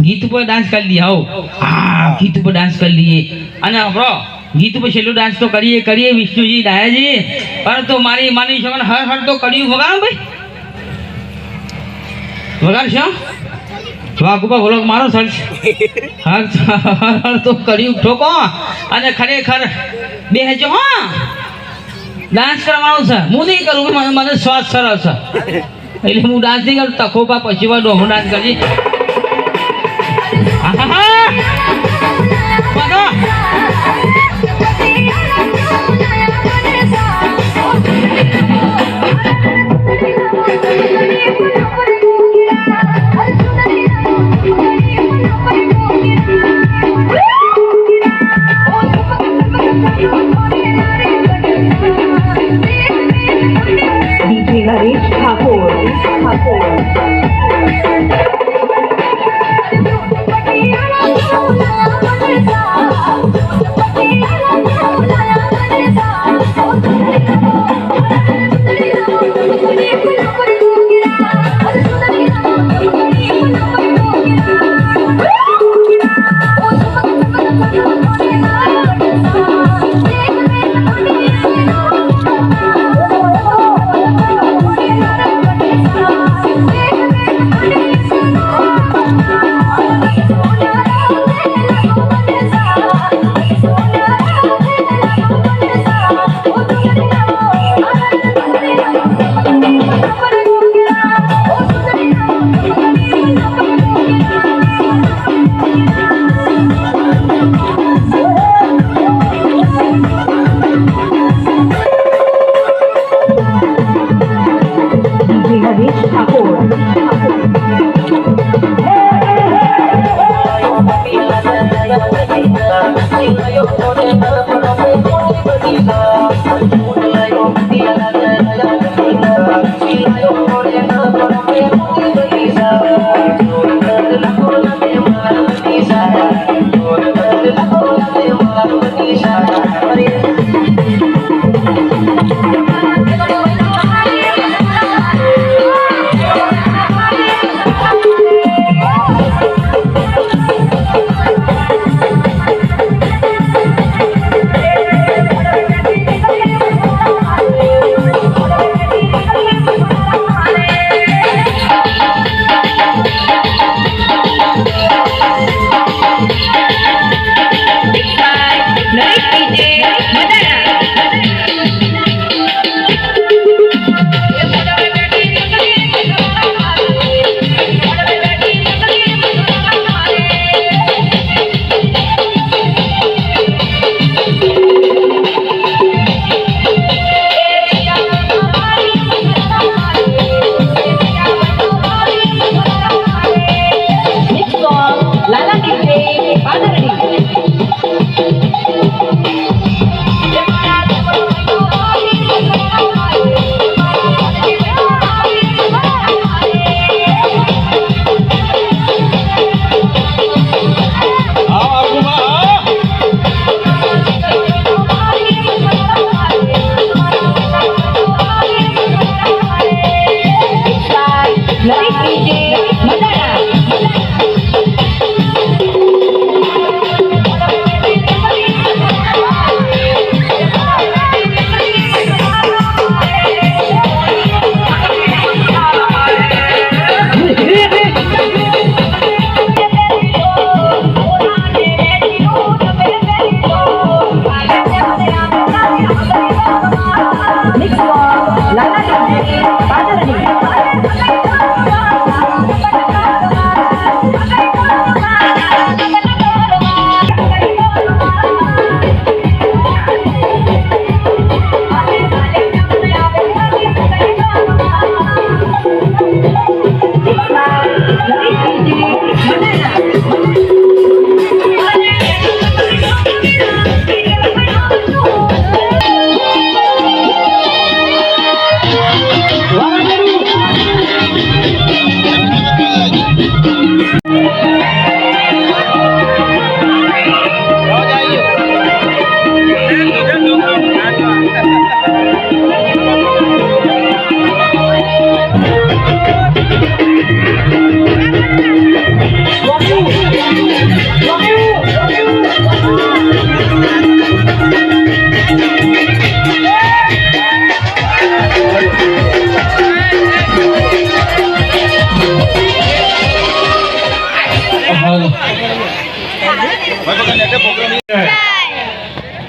ગીત ઉપર ડાન્સ કરી લઈએ, હો. ગીત ઉપર ડાન્સ કરી લઈએ. અને ગીત ઉપર છેલ્લો ડાન્સ તો કરીએ કરીએ, વિષ્ણુજી, ડાયાજી. પરંતુ મારી માની છોકરાને હર હર તો કર્યું, વગાડો ભાઈ. વગાડશો? બોલો મારો સર તો કર્યું, ઠોકો. અને ખરેખર બે હજો હા! ડાન્સ કરવાનો છે. હું નહીં કરું, મને મને શ્વાસ સરળ છે. એટલે હું ડાન્સ નહીં કરું, તખોપા પછી વાર ડોહો ડાન્સ કરી હા વાગો! Thank.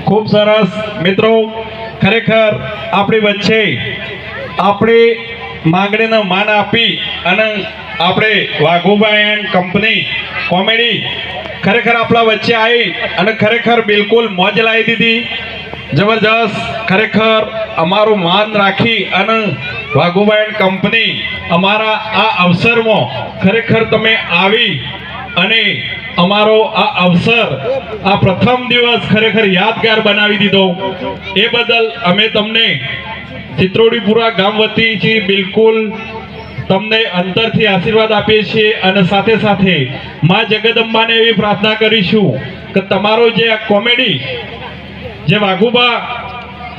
ખૂબ સરસ. મિત્રો, ખરેખર આપણી વચ્ચે આપણે માંગણીને માન આપી અને આપણે વાઘુભાઈ એન્ડ કંપની કોમેડી ખરેખર આપણા વચ્ચે આવી અને ખરેખર બિલકુલ મોજ લાવી દીધી. જબરજસ્ત ખરેખર અમારું માન રાખી અને વાઘુભાઈ એન્ડ કંપની અમારા આ અવસરમાં ખરેખર તમે આવી અને અમારો આ અવસર, આ પ્રથમ દિવસ ખરેખર યાદગાર બનાવી દીધો. એ બદલ અમે તમને ચિત્રોડીપુરા ગામ વતી બિલકુલ તમને અંતરથી આશીર્વાદ આપીએ છીએ અને સાથે સાથે મા જગદંબાને એવી પ્રાર્થના કરીશું કે તમારો જે આ કોમેડી, જે વાઘુબા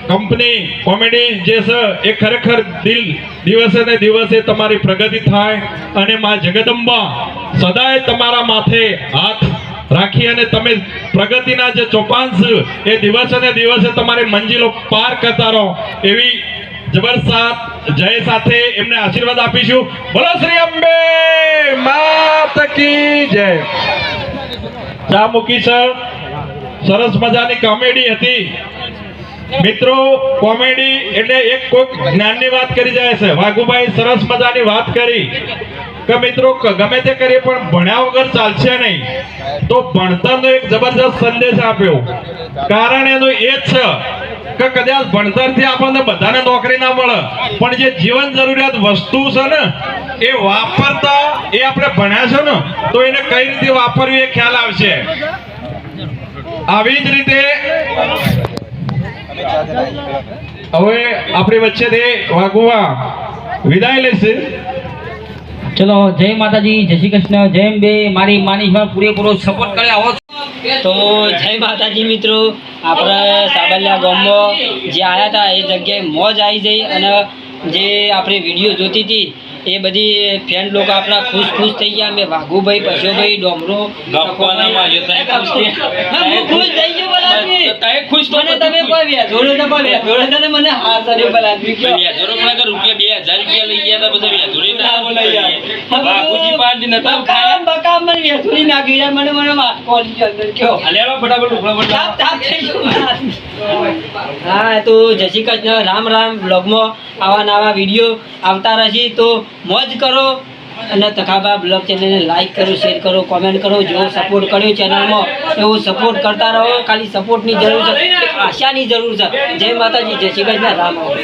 કંપની, કોમેડી જે છે, એ ખરેખર દિલ દિવસે ને દિવસે તમારી પ્રગતિ થાય અને માં જગદંબા સદાય તમારા માથે હાથ રાખી અને તમે પ્રગતિના જે ચોપાંશ એ દિવસે ને દિવસે તમારી મંજિલો પાર કરતા રહો એવી જબરસાત જય સાથે એમને આશીર્વાદ આપીશું. બોલો શ્રી અંબે, માત કી જય. ચા મૂકી, સર. સરસ મજાની કોમેડી હતી. મિત્રો, કોમેડી એટલે એક કોઈક જ્ઞાનની વાત કરી જાય છે. વાઘુભાઈ સરસ મજાની વાત કરી. કે મિત્રો ગમે તે કરીએ, પણ ભણ્યા વગર ચાલશે નહીં. તો ભણતરનો એક જબરજસ્ત સંદેશ આપ્યો. કારણ એનું એ છે કે કદાચ ભણતરથી આપણને બધાને નોકરી ના મળે, પણ જે જીવન જરૂરિયાત વસ્તુ છે ને, એ વાપરતા એ આપણે ભણ્યા છે ને, તો એને કઈ રીતે વાપરવી એ ખ્યાલ આવશે. આવી જ રીતે હવે આપણી વચ્ચેથી વાઘુવા વિદાય લેશે. ચલો, જય માતાજી, જય શ્રી કૃષ્ણ, જય બે મારી માનીશમાં પૂરેપૂરો સપોર્ટ કરે આવો. તો જય માતાજી મિત્રો, આપણે સાબલિયા ગામમાં જે આવ્યા હતા, એ જગ્યાએ મોજ આવી જઈ અને જે આપણે વીડિયો જોતી હતી એ બધી ફ્રેન્ડ લોકો આપણા ખુશ ખુશ થઈ ગયા મેં વાઘુભાઈ પશુભાઈ ડોમરો ખુશ થઈ- ગયો બોલ આદમી. ખુશ મને તમે વ્યાજોડે ન કોઈ વ્યાજોડે તને મને હા સર બોલ આદમી કયો. વ્યાજોરો પણ આગળ રૂપિયા બે હજાર રૂપિયા લઈ ગયા હતા બધા વ્યાજોરી ના ગયા બોલાય યાર. બાપુજી પાંચ નતા બકામ બકામ મને વ્યાજોડી નાખ્યું યાર. મને મને વાત કોલી ગયો અંદર કયો અલ્યા ફટાફટ ઉપડા તાપ તાપ થઈ ગયું. હા તો જય કૃષ્ણ રામ રામ બ્લોગમાં આવા નવા વીડિયો આવતા રહેશે. તો મોજ કરો અને તખાબા બ્લોગ ચેનલને લાઈક કરો શેર કરો કોમેન્ટ કરો. જેવો સપોર્ટ કર્યો ચેનલમાં એવો સપોર્ટ કરતા રહો. ખાલી સપોર્ટની જરૂર છે આશાની જરૂર છે. જય માતાજી જય શ્રી કૃષ્ણ રામ રામ.